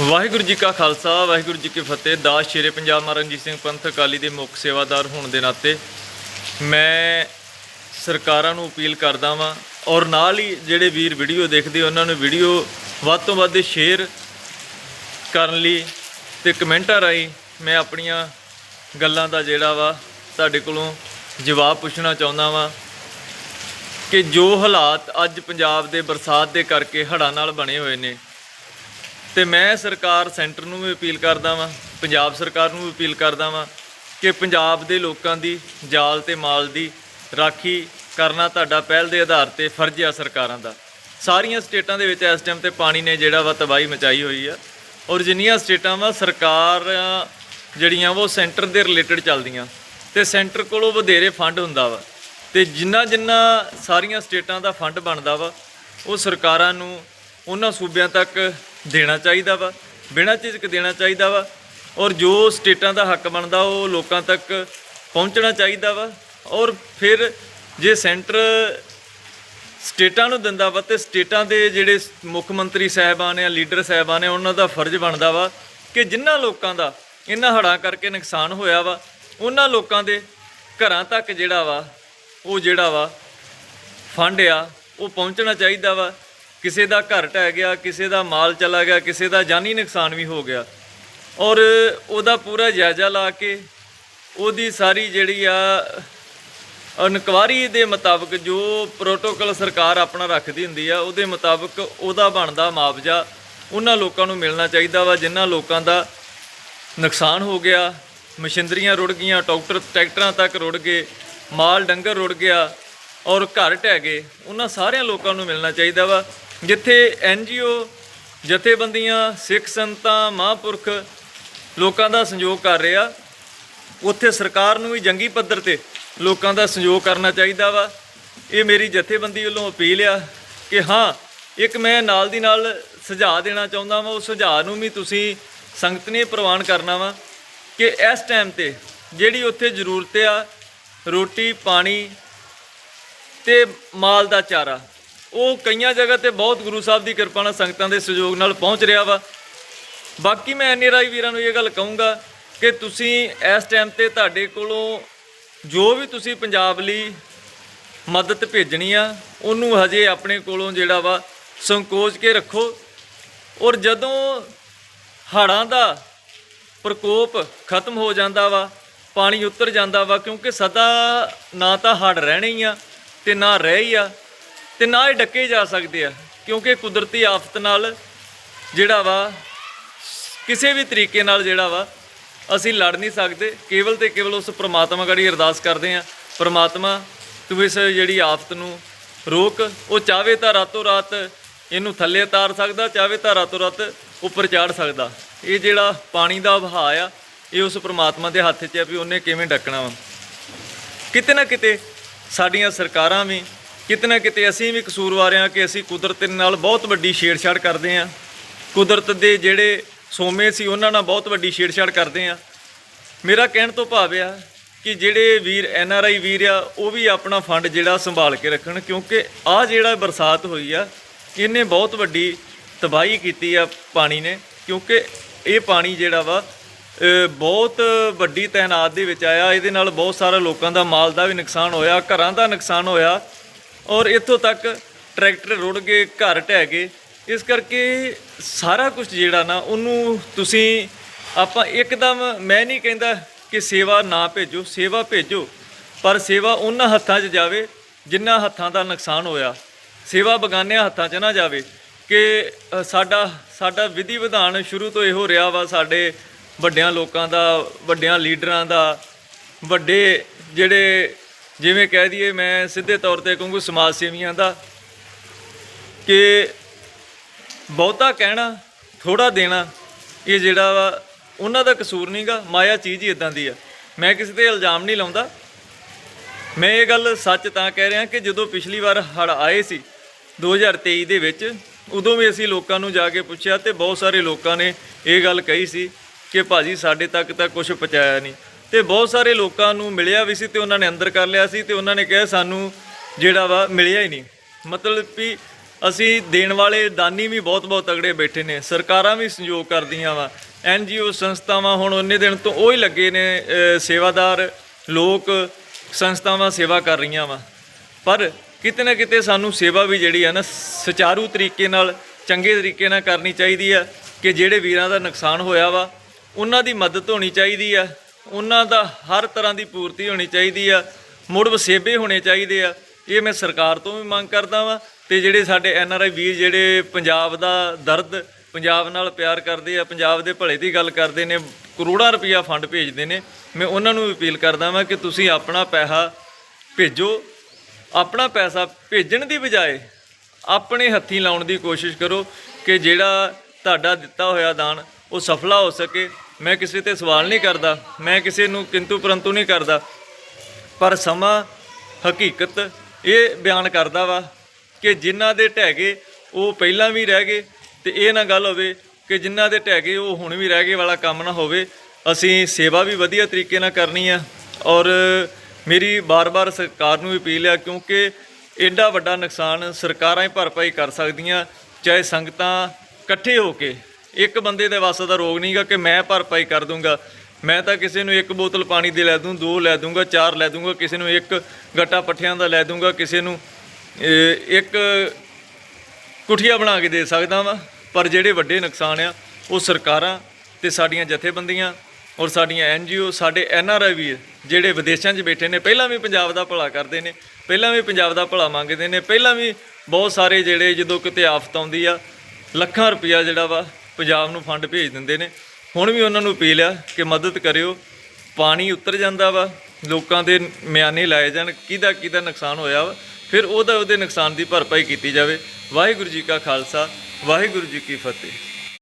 ਵਾਹਿਗੁਰੂ ਜੀ ਕਾ ਖਾਲਸਾ, ਵਾਹਿਗੁਰੂ ਜੀ ਕੀ ਫਤਿਹ। ਦਾਸ ਸ਼ੇਰੇ ਪੰਜਾਬ ਮਹਾਰਾਜ ਸਿੰਘ ਪੰਥ ਅਕਾਲੀ ਦੇ ਮੁੱਖ ਸੇਵਾਦਾਰ ਹੋਣ ਦੇ ਨਾਤੇ ਮੈਂ ਸਰਕਾਰਾਂ ਨੂੰ ਅਪੀਲ ਕਰਦਾ ਵਾਂ ਔਰ ਨਾਲ ਹੀ ਜਿਹੜੇ ਵੀਰ ਵੀਡੀਓ ਦੇਖਦੇ ਉਹਨਾਂ ਨੂੰ ਵੀਡੀਓ ਵੱਧ ਤੋਂ ਵੱਧ ਸ਼ੇਅਰ ਕਰਨ ਲਈ ਤੇ ਕਮੈਂਟਾਂ ਰਾਹੀਂ ਮੈਂ ਆਪਣੀਆਂ ਗੱਲਾਂ ਦਾ ਜਿਹੜਾ ਵਾ ਤੁਹਾਡੇ ਕੋਲੋਂ ਜਵਾਬ ਪੁੱਛਣਾ ਚਾਹੁੰਦਾ ਵਾਂ ਕਿ ਜੋ ਹਾਲਾਤ ਅੱਜ ਪੰਜਾਬ ਦੇ ਬਰਸਾਤ ਦੇ ਕਰਕੇ ਹੜ੍ਹਾਂ ਨਾਲ ਬਣੇ ਹੋਏ ਨੇ ਤੇ ਮੈਂ ਸਰਕਾਰ ਸੈਂਟਰ ਨੂੰ ਵੀ ਅਪੀਲ ਕਰਦਾ ਵਾਂ, ਪੰਜਾਬ ਸਰਕਾਰ ਨੂੰ ਵੀ ਅਪੀਲ ਕਰਦਾ ਵਾਂ ਕਿ ਪੰਜਾਬ ਦੇ ਲੋਕਾਂ ਦੀ ਜਾਲ ਤੇ ਮਾਲ ਦੀ ਰਾਖੀ ਕਰਨਾ ਤੁਹਾਡਾ ਪਹਿਲ ਦੇ ਆਧਾਰ ਤੇ ਫਰਜ਼ ਆ ਸਰਕਾਰਾਂ ਦਾ। ਸਾਰੀਆਂ ਸਟੇਟਾਂ ਦੇ ਵਿੱਚ ਇਸ ਟਾਈਮ ਤੇ ਪਾਣੀ ਨੇ ਜਿਹੜਾ ਵਾ ਤਬਾਹੀ ਮਚਾਈ ਹੋਈ ਆ ਔਰ ਜਿੰਨੀਆਂ ਸਟੇਟਾਂ ਵਾ ਸਰਕਾਰ ਜਿਹੜੀਆਂ ਵਾ ਉਹ ਸੈਂਟਰ ਦੇ ਰਿਲੇਟਡ ਚੱਲਦੀਆਂ ਤੇ ਸੈਂਟਰ ਕੋਲੋਂ ਵਧੇਰੇ ਫੰਡ ਹੁੰਦਾ ਵਾ ਤੇ ਜਿੰਨਾ ਜਿੰਨਾ ਸਾਰੀਆਂ ਸਟੇਟਾਂ ਦਾ ਫੰਡ ਬਣਦਾ ਵਾ ਉਹ ਸਰਕਾਰਾਂ ਨੂੰ ਉਹਨਾਂ ਸੂਬਿਆਂ ਤੱਕ ਦੇਣਾ ਚਾਹੀਦਾ ਵਾ, ਬਿਨਾਂ ਝਿਜਕ ਦੇਣਾ ਚਾਹੀਦਾ ਵਾ ਔਰ ਜੋ ਸਟੇਟਾਂ ਦਾ ਹੱਕ ਬਣਦਾ ਉਹ ਲੋਕਾਂ ਤੱਕ ਪਹੁੰਚਣਾ ਚਾਹੀਦਾ ਵਾ ਔਰ ਫਿਰ ਜੇ ਸੈਂਟਰ ਸਟੇਟਾਂ ਨੂੰ ਦਿੰਦਾ ਵਾ ਤੇ ਸਟੇਟਾਂ ਦੇ ਜਿਹੜੇ ਮੁੱਖ ਮੰਤਰੀ ਸਾਹਿਬਾਨ ਆ ਲੀਡਰ ਸਾਹਿਬਾਨ ਆ, ਉਹਨਾਂ ਦਾ ਫਰਜ਼ ਬਣਦਾ ਵਾ ਕਿ ਜਿਨ੍ਹਾਂ ਲੋਕਾਂ ਦਾ ਇਹਨਾਂ ਹੜ੍ਹਾਂ ਕਰਕੇ ਨੁਕਸਾਨ ਹੋਇਆ ਵਾ, ਉਹਨਾਂ ਲੋਕਾਂ ਦੇ ਘਰਾਂ ਤੱਕ ਜਿਹੜਾ ਵਾ, ਉਹ ਜਿਹੜਾ ਵਾ, ਫੰਡ ਆ, ਉਹ ਪਹੁੰਚਣਾ ਚਾਹੀਦਾ ਵਾ ਕਿਸੇ ਦਾ ਘਰ ਢਹਿ ਗਿਆ, ਕਿਸੇ ਦਾ ਮਾਲ ਚਲਾ ਗਿਆ, ਕਿਸੇ ਦਾ ਜਾਨੀ ਨੁਕਸਾਨ ਵੀ ਹੋ ਗਿਆ। ਔਰ ਉਹਦਾ ਪੂਰਾ ਜਾਇਜ਼ਾ ਲਾ ਕੇ ਉਹਦੀ ਸਾਰੀ ਜਿਹੜੀ ਆ, ਇਨਕੁਆਰੀ ਦੇ ਮੁਤਾਬਕ ਜੋ ਪ੍ਰੋਟੋਕਾਲ ਸਰਕਾਰ ਆਪਣਾ ਰੱਖਦੀ ਹੁੰਦੀ ਆ, ਉਹਦੇ ਮੁਤਾਬਕ ਉਹਦਾ ਬਣਦਾ ਮੁਆਵਜ਼ਾ। ਉਹਨਾਂ ਲੋਕਾਂ ਨੂੰ ਮਿਲਣਾ ਚਾਹੀਦਾ ਵਾ ਜਿਨ੍ਹਾਂ ਲੋਕਾਂ ਦਾ ਨੁਕਸਾਨ ਹੋ ਗਿਆ, ਮਸ਼ੀਨਰੀਆਂ ਰੁੜ ਗਈਆਂ, ਟਰੈਕਟਰ, ਟਰੈਕਟਰਾਂ ਤੱਕ ਰੁੜ ਗਏ, ਮਾਲ ਡੰਗਰ ਰੁੜ ਗਿਆ, ਔਰ ਘਰ ਢਹਿ ਗਏ। ਉਹਨਾਂ ਸਾਰਿਆਂ ਲੋਕਾਂ ਨੂੰ ਮਿਲਣਾ ਚਾਹੀਦਾ ਵਾ। ਜਿੱਥੇ ਐਨਜੀਓ ਜਥੇਬੰਦੀਆਂ, ਸਿੱਖ ਸੰਤਾਂ ਮਹਾਂਪੁਰਖ ਲੋਕਾਂ ਦਾ ਸੰਯੋਗ ਕਰ ਰਿਹਾ। ਉੱਥੇ ਸਰਕਾਰ ਨੂੰ ਵੀ ਜੰਗੀ ਪੱਧਰ ਤੇ ਲੋਕਾਂ ਦਾ ਸੰਯੋਗ ਕਰਨਾ ਚਾਹੀਦਾ ਵਾ। ਇਹ ਮੇਰੀ ਜਥੇਬੰਦੀ ਵੱਲੋਂ ਅਪੀਲ ਆ ਕਿ ਹਾਂ, ਇੱਕ ਮੈਂ ਨਾਲ ਦੀ ਨਾਲ ਸੁਝਾਅ ਦੇਣਾ ਚਾਹੁੰਦਾ ਵਾਂ। ਉਹ ਸੁਝਾਅ ਨੂੰ ਵੀ ਤੁਸੀਂ ਸੰਗਤ ਨੇ ਪ੍ਰਵਾਨ ਕਰਨਾ ਵਾ ਕਿ ਇਸ ਟਾਈਮ ਤੇ ਜਿਹੜੀ ਉੱਥੇ ਜ਼ਰੂਰਤ ਆ, ਰੋਟੀ, ਪਾਣੀ ਤੇ ਮਾਲ ਦਾ ਚਾਰਾ ਉਹ ਕਈਆਂ ਜਗ੍ਹਾ ਤੇ ਬਹੁਤ ਗੁਰੂ ਸਾਹਿਬ ਦੀ ਕਿਰਪਾ ਨਾਲ ਸੰਗਤਾਂ ਦੇ ਸਹਿਯੋਗ ਨਾਲ ਪਹੁੰਚ ਰਿਹਾ ਵਾ। ਬਾਕੀ ਮੈਂ ਐਨਆਰਆਈ ਵੀਰਾਂ ਨੂੰ ਇਹ ਗੱਲ ਕਹੂੰਗਾ ਕਿ ਤੁਸੀਂ ਇਸ ਟਾਈਮ ਤੇ ਤੁਹਾਡੇ ਕੋਲੋਂ ਜੋ ਵੀ ਤੁਸੀਂ ਪੰਜਾਬ ਲਈ ਮਦਦ ਭੇਜਣੀ ਆ, ਉਹਨੂੰ ਹਜੇ ਆਪਣੇ ਕੋਲੋਂ ਜਿਹੜਾ ਵਾ ਸੰਕੋਚ ਕੇ ਰੱਖੋ। ਔਰ ਜਦੋਂ ਹੜ੍ਹਾਂ ਦਾ ਪ੍ਰਕੋਪ ਖਤਮ ਹੋ ਜਾਂਦਾ ਵਾ, ਪਾਣੀ ਉਤਰ ਜਾਂਦਾ ਵਾ, ਕਿਉਂਕਿ ਸਦਾ ਨਾ ਤਾਂ ਹੜ੍ਹ ਰਹਿਣੇ ਹੀ ਆ ਤੇ ਨਾ ਰਹਿ ਹੀ ਆ। ਤੇ ਨਾ ਇਹ ਡੱਕੇ ਜਾ ਸਕਦੇ ਆ, ਕਿਉਂਕਿ ਕੁਦਰਤੀ ਆਫਤ ਨਾਲ ਜਿਹੜਾ ਵਾ, ਕਿਸੇ ਵੀ ਤਰੀਕੇ ਨਾਲ ਜਿਹੜਾ ਵਾ, ਅਸੀਂ ਲੜ ਨਹੀਂ ਸਕਦੇ। ਕੇਵਲ ਤੇ ਕੇਵਲ ਉਸ ਪ੍ਰਮਾਤਮਾ ਗੜੀ ਅਰਦਾਸ ਕਰਦੇ ਆ ਪ੍ਰਮਾਤਮਾ ਤੂੰ ਇਸ ਜਿਹੜੀ ਆਫਤ ਨੂੰ ਰੋਕ। ਉਹ ਚਾਵੇ ਤਾਂ ਰਾਤੋਂ ਰਾਤ ਇਹਨੂੰ ਥੱਲੇ ਉਤਾਰ ਸਕਦਾ ਚਾਵੇ ਤਾਂ ਰਾਤੋਂ ਰਾਤ ਉੱਪਰ ਚਾੜ ਸਕਦਾ। ਇਹ ਜਿਹੜਾ ਪਾਣੀ ਦਾ ਵਹਾਅ ਆ, ਇਹ ਉਸ ਪ੍ਰਮਾਤਮਾ ਦੇ ਹੱਥ 'ਚ ਆ ਵੀ ਉਹਨੇ ਕਿਵੇਂ ਡੱਕਣਾ ਵਾ। ਕਿਤੇ ਨਾ ਕਿਤੇ ਸਾਡੀਆਂ ਸਰਕਾਰਾਂ ਵੀ ਕਿਤੇ ਨਾ ਕਿਤੇ ਅਸੀਂ ਵੀ ਕਸੂਰਵਾਰ ਹਾਂ ਕਿ ਅਸੀਂ ਕੁਦਰਤ ਨਾਲ ਬਹੁਤ ਵੱਡੀ ਛੇੜਛਾੜ ਕਰਦੇ ਹਾਂ। ਕੁਦਰਤ ਦੇ ਜਿਹੜੇ ਸੋਮੇ ਸੀ, ਉਹਨਾਂ ਨਾਲ ਬਹੁਤ ਵੱਡੀ ਛੇੜਛਾੜ ਕਰਦੇ ਹਾਂ। ਮੇਰਾ ਕਹਿਣ ਤੋਂ ਭਾਵ ਆ ਕਿ ਜਿਹੜੇ ਵੀਰ, ਐਨ ਆਰ ਆਈ ਵੀਰ ਆ, ਉਹ ਵੀ ਆਪਣਾ ਫੰਡ ਜਿਹੜਾ ਸੰਭਾਲ ਕੇ ਰੱਖਣ, ਕਿਉਂਕਿ ਆ ਜਿਹੜਾ ਬਰਸਾਤ ਹੋਈ ਆ ਇਹਨੇ ਬਹੁਤ ਵੱਡੀ ਤਬਾਹੀ ਕੀਤੀ ਆ ਪਾਣੀ ਨੇ, ਕਿਉਂਕਿ ਇਹ ਪਾਣੀ ਜਿਹੜਾ ਵਾ ਬਹੁਤ ਵੱਡੀ ਤਾਇਨਾਤ ਦੇ ਵਿੱਚ ਆਇਆ। ਇਹਦੇ ਨਾਲ ਬਹੁਤ ਸਾਰੇ ਲੋਕਾਂ ਦਾ ਮਾਲ ਦਾ ਵੀ ਨੁਕਸਾਨ ਹੋਇਆ, ਘਰਾਂ ਦਾ ਨੁਕਸਾਨ ਹੋਇਆ। ਔਰ ਇੱਥੋਂ ਤੱਕ ਟਰੈਕਟਰ ਰੁੜ ਗਏ ਘਰ ਢਹਿ ਗਏ। ਇਸ ਕਰਕੇ ਸਾਰਾ ਕੁਝ ਜਿਹੜਾ ਨਾ, ਉਹਨੂੰ ਤੁਸੀਂ ਆਪਾਂ ਇੱਕਦਮ ਮੈਂ ਨਹੀਂ ਕਹਿੰਦਾ ਕਿ ਸੇਵਾ ਨਾ ਭੇਜੋ, ਸੇਵਾ ਭੇਜੋ, ਪਰ ਸੇਵਾ ਉਹਨਾਂ ਹੱਥਾਂ 'ਚ ਜਾਵੇ ਜਿਨ੍ਹਾਂ ਹੱਥਾਂ ਦਾ ਨੁਕਸਾਨ ਹੋਇਆ। ਸੇਵਾ ਬਗਾਨਿਆਂ ਹੱਥਾਂ 'ਚ ਨਾ ਜਾਵੇ ਕਿ ਸਾਡਾ ਸਾਡਾ ਵਿਧੀ ਵਿਧਾਨ ਸ਼ੁਰੂ ਤੋਂ ਇਹੋ ਰਿਹਾ ਵਾ ਸਾਡੇ ਵੱਡਿਆਂ ਲੋਕਾਂ ਦਾ, ਵੱਡਿਆਂ ਲੀਡਰਾਂ ਦਾ, ਵੱਡੇ ਜਿਹੜੇ ਜਿਵੇਂ ਕਹਿ ਦਈਏ, ਮੈਂ ਸਿੱਧੇ ਤੌਰ ਤੇ ਕਹੂੰਗਾ ਸਮਾਜ ਸੇਵੀਆਂ ਦਾ ਕਿ ਬਹੁਤਾ ਕਹਿਣਾ ਥੋੜਾ ਦੇਣਾ, ਇਹ ਜਿਹੜਾ ਵਾ, ਉਹਨਾਂ ਦਾ ਕਸੂਰ ਨਹੀਂਗਾ ਮਾਇਆ ਚੀਜ਼ ਹੀ ਇਦਾਂ ਦੀ ਆ। ਮੈਂ ਕਿਸੇ ਤੇ ਇਲਜ਼ਾਮ ਨਹੀਂ ਲਾਉਂਦਾ। ਮੈਂ ਇਹ ਗੱਲ ਸੱਚ ਤਾਂ ਕਹਿ ਰਿਹਾ ਕਿ ਜਦੋਂ ਪਿਛਲੀ ਵਾਰ ਹੜ ਆਏ ਸੀ 2023 ਦੇ ਵਿੱਚ, ਉਦੋਂ ਵੀ ਅਸੀਂ ਲੋਕਾਂ ਨੂੰ ਜਾ ਕੇ ਪੁੱਛਿਆ ਤੇ ਬਹੁਤ ਸਾਰੇ ਲੋਕਾਂ ਨੇ ਇਹ ਗੱਲ ਕਹੀ ਸੀ ਕਿ ਭਾਜੀ ਸਾਡੇ ਤੱਕ ਤਾਂ ਕੁਝ ਪਹੁੰਚਾਇਆ ਨਹੀਂ। ਤੇ ਬਹੁਤ ਸਾਰੇ ਲੋਕਾਂ ਨੂੰ ਮਿਲਿਆ ਵੀ ਸੀ ਤੇ ਉਹਨਾਂ ਨੇ ਅੰਦਰ ਕਰ ਲਿਆ ਸੀ ਤੇ ਉਹਨਾਂ ਨੇ ਕਿਹਾ ਸਾਨੂੰ ਜਿਹੜਾ ਵਾ ਮਿਲਿਆ ਹੀ ਨਹੀਂ। ਮਤਲਬ ਵੀ ਅਸੀਂ ਦੇਣ ਵਾਲੇ ਦਾਨੀ ਵੀ ਬਹੁਤ ਬਹੁਤ ਤਗੜੇ ਬੈਠੇ ਨੇ, ਸਰਕਾਰਾਂ ਵੀ ਸਹਿਯੋਗ ਕਰਦੀਆਂ ਵਾ ਐਨਜੀਓ ਸੰਸਥਾਵਾਂ ਹੁਣ ਉਹਨੇ ਦਿਨ ਤੋਂ ਉਹ ਹੀ ਲੱਗੇ ਨੇ ਸੇਵਾਦਾਰ ਲੋਕ ਸੰਸਥਾਵਾਂ ਸੇਵਾ ਕਰ ਰਹੀਆਂ ਵਾ। ਪਰ ਕਿਤੇ ਨਾ ਕਿਤੇ ਸਾਨੂੰ ਸੇਵਾ ਵੀ ਜਿਹੜੀ ਆ ਨਾ, ਸੁਚਾਰੂ ਤਰੀਕੇ ਨਾਲ, ਚੰਗੇ ਤਰੀਕੇ ਨਾਲ ਕਰਨੀ ਚਾਹੀਦੀ ਆ ਕਿ ਜਿਹੜੇ ਵੀਰਾਂ ਦਾ ਨੁਕਸਾਨ ਹੋਇਆ ਵਾ, ਉਹਨਾਂ ਦੀ ਮਦਦ ਹੋਣੀ ਚਾਹੀਦੀ ਆ। ਉਹਨਾਂ ਦਾ ਹਰ ਤਰ੍ਹਾਂ ਦੀ ਪੂਰਤੀ ਹੋਣੀ ਚਾਹੀਦੀ ਆ, ਮੁੜ ਵਸੇਬੇ ਹੋਣੇ ਚਾਹੀਦੇ ਆ। ਇਹ ਮੈਂ ਸਰਕਾਰ ਤੋਂ ਵੀ ਮੰਗ ਕਰਦਾ ਵਾਂ ਤੇ ਜਿਹੜੇ ਸਾਡੇ ਐਨ ਆਰ ਆਈ ਵੀਰ ਜਿਹੜੇ ਪੰਜਾਬ ਦਾ ਦਰਦ ਪੰਜਾਬ ਨਾਲ ਪਿਆਰ ਕਰਦੇ ਆ, ਪੰਜਾਬ ਦੇ ਭਲੇ ਦੀ ਗੱਲ ਕਰਦੇ ਨੇ, ਕਰੋੜਾਂ ਰੁਪਈਆ ਫੰਡ ਭੇਜਦੇ ਨੇ, ਮੈਂ ਉਹਨਾਂ ਨੂੰ ਵੀ ਅਪੀਲ ਕਰਦਾ ਵਾਂ ਕਿ ਤੁਸੀਂ ਆਪਣਾ ਪੈਸਾ ਭੇਜੋ, ਆਪਣਾ ਪੈਸਾ ਭੇਜਣ ਦੀ ਬਜਾਏ ਆਪਣੇ ਹੱਥੀਂ ਲਾਉਣ ਦੀ ਕੋਸ਼ਿਸ਼ ਕਰੋ ਕਿ ਜਿਹੜਾ ਤੁਹਾਡਾ ਦਿੱਤਾ ਹੋਇਆ ਦਾਨ ਉਹ ਸਫਲਾ ਹੋ ਸਕੇ ਮੈਂ ਕਿਸੇ ਤੇ ਸਵਾਲ ਨਹੀਂ ਕਰਦਾ, ਮੈਂ ਕਿਸੇ ਨੂੰ ਕਿੰਤੂ ਪਰੰਤੂ ਨਹੀਂ ਕਰਦਾ। ਪਰ ਸਮਾਂ, ਹਕੀਕਤ ਇਹ ਬਿਆਨ ਕਰਦਾ ਵਾ ਕਿ ਜਿਨ੍ਹਾਂ ਦੇ ਢਹਿ ਗਏ ਉਹ ਪਹਿਲਾਂ ਵੀ ਰਹਿ ਗਏ ਤੇ ਇਹ ਨਾ ਗੱਲ ਹੋਵੇ ਕਿ ਜਿਨ੍ਹਾਂ ਦੇ ਢਹਿ ਗਏ ਉਹ ਹੁਣ ਵੀ ਰਹਿ ਗਏ ਵਾਲਾ ਕੰਮ ਨਾ ਹੋਵੇ। ਅਸੀਂ ਸੇਵਾ ਵੀ ਵਧੀਆ ਤਰੀਕੇ ਨਾਲ ਕਰਨੀ ਆ ਔਰ ਮੇਰੀ ਬਾਰ-ਬਾਰ ਸਰਕਾਰ ਨੂੰ ਅਪੀਲ ਆ ਕਿਉਂਕਿ ਐਡਾ ਵੱਡਾ ਨੁਕਸਾਨ ਸਰਕਾਰਾਂ ਹੀ ਭਰਪਾਈ ਕਰ ਸਕਦੀਆਂ, ਚਾਹੇ ਸੰਗਤਾਂ ਇਕੱਠੇ ਹੋ ਕੇ ਇੱਕ ਬੰਦੇ ਦੇ ਵਾਸਤੇ ਦਾ ਰੋਗ ਨਹੀਂਗਾ ਕਿ ਮੈਂ ਭਰਪਾਈ ਕਰ ਦੂੰਗਾ। ਮੈਂ ਤਾਂ ਕਿਸੇ ਨੂੰ ਇੱਕ ਬੋਤਲ ਪਾਣੀ ਦੀ ਲੈ ਦੂੰ, ਦੋ ਲੈ ਦੂੰਗਾ, ਚਾਰ ਲੈ ਦੂੰਗਾ, ਕਿਸੇ ਨੂੰ ਇੱਕ ਗੱਟਾ ਪੱਠਿਆਂ ਦਾ ਲੈ ਦੂੰਗਾ, ਕਿਸੇ ਨੂੰ ਇੱਕ ਕੁਠੀਆ ਬਣਾ ਕੇ ਦੇ ਸਕਦਾ ਵਾਂ, ਪਰ ਜਿਹੜੇ ਵੱਡੇ ਨੁਕਸਾਨ ਆ, ਉਹ ਸਰਕਾਰਾਂ ਤੇ ਸਾਡੀਆਂ ਜਥੇਬੰਦੀਆਂ ਔਰ ਸਾਡੀਆਂ ਐਨਜੀਓ ਸਾਡੇ ਐੱਨ ਆਰ ਆਈ ਵੀ ਜਿਹੜੇ ਵਿਦੇਸ਼ਾਂ 'ਚ ਬੈਠੇ ਨੇ, ਪਹਿਲਾਂ ਵੀ ਪੰਜਾਬ ਦਾ ਭਲਾ ਕਰਦੇ ਨੇ, ਪਹਿਲਾਂ ਵੀ ਪੰਜਾਬ ਦਾ ਭਲਾ ਮੰਗਦੇ ਨੇ, ਪਹਿਲਾਂ ਵੀ ਬਹੁਤ ਸਾਰੇ ਜਿਹੜੇ ਜਦੋਂ ਕਿਤੇ ਆਫਤ ਆਉਂਦੀ ਆ, ਲੱਖਾਂ ਰੁਪਇਆ ਜਿਹੜਾ ਵਾ ਪੰਜਾਬ ਨੂੰ ਫੰਡ ਭੇਜ ਦਿੰਦੇ ਨੇ। ਹੁਣ ਵੀ ਉਹਨਾਂ ਨੂੰ ਅਪੀਲ ਆ ਕਿ ਮਦਦ ਕਰਿਓ। ਪਾਣੀ ਉਤਰ ਜਾਂਦਾ ਵਾ। ਲੋਕਾਂ ਦੇ ਮਿਆਨੇ ਲਾਏ ਜਾਣ। ਕਿਹਦਾ ਕਿਹਦਾ ਨੁਕਸਾਨ ਹੋਇਆ ਵਾ। ਫਿਰ ਉਹਦਾ ਉਹਦੇ ਨੁਕਸਾਨ ਦੀ ਭਰਪਾਈ ਕੀਤੀ ਜਾਵੇ। ਵਾਹਿਗੁਰੂ ਜੀ ਕਾ ਖਾਲਸਾ। ਵਾਹਿਗੁਰੂ ਜੀ ਕੀ ਫਤਿਹ।